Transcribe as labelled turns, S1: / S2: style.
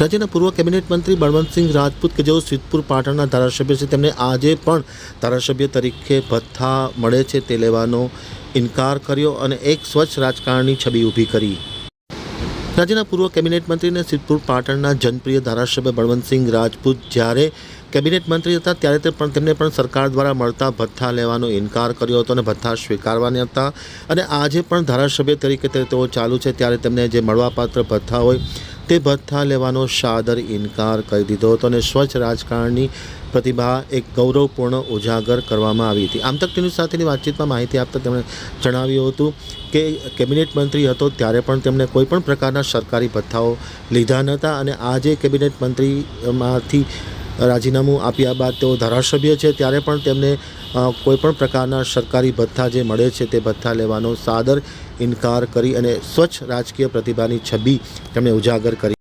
S1: રાજ્યના પૂર્વ કેબિનેટ મંત્રી બળવંતસિંહ રાજપૂત કે જેઓ સિદ્ધપુર પાટણના ધારાસભ્ય છે, તેમને આજે પણ ધારાસભ્ય તરીકે ભથ્થા મળે છે તે લેવાનો ઇનકાર કર્યો અને એક સ્વચ્છ રાજકારણની છબી ઊભી કરી. રાજ્યના પૂર્વ કેબિનેટ મંત્રી અને સિદ્ધપુર પાટણના જનપ્રિય ધારાસભ્ય બળવંતસિંહ રાજપૂત જ્યારે કેબિનેટ મંત્રી હતા, ત્યારે તે પણ તેમને પણ સરકાર દ્વારા મળતા ભથ્થા લેવાનો ઇનકાર કર્યો હતો અને ભથ્થા સ્વીકારવાની હતા અને આજે પણ ધારાસભ્ય તરીકે તેઓ ચાલુ છે, ત્યારે તેમને જે મળવાપાત્ર ભથ્થા હોય તે ભથ્થા લેવાનો સાદર ઇનકાર કરી દીધો હતો અને સ્વચ્છ રાજકારણની પ્રતિભા એક ગૌરવપૂર્ણ ઉજાગર કરવામાં આવી હતી. આમ તક ન્યૂઝ સાથેની વાતચીતમાં માહિતી આપતા તેમણે જણાવ્યું હતું કે કેબિનેટ મંત્રી હતો ત્યારે પણ તેમણે કોઈપણ પ્રકારના સરકારી ભથ્થાઓ લીધા નહોતા અને આજે કેબિનેટ મંત્રીમાંથી રાજીનામું આપ્યા બાદ તેઓ ધારાસભ્ય છે, ત્યારે પણ તેમને કોઈપણ પ્રકારના સરકારી ભથ્થા જે મળે છે તે ભથ્થા લેવાનો સાદર ઇનકાર કરી અને સ્વચ્છ રાજકીય પ્રતિભાની છબી તેમણે ઉજાગર કરી.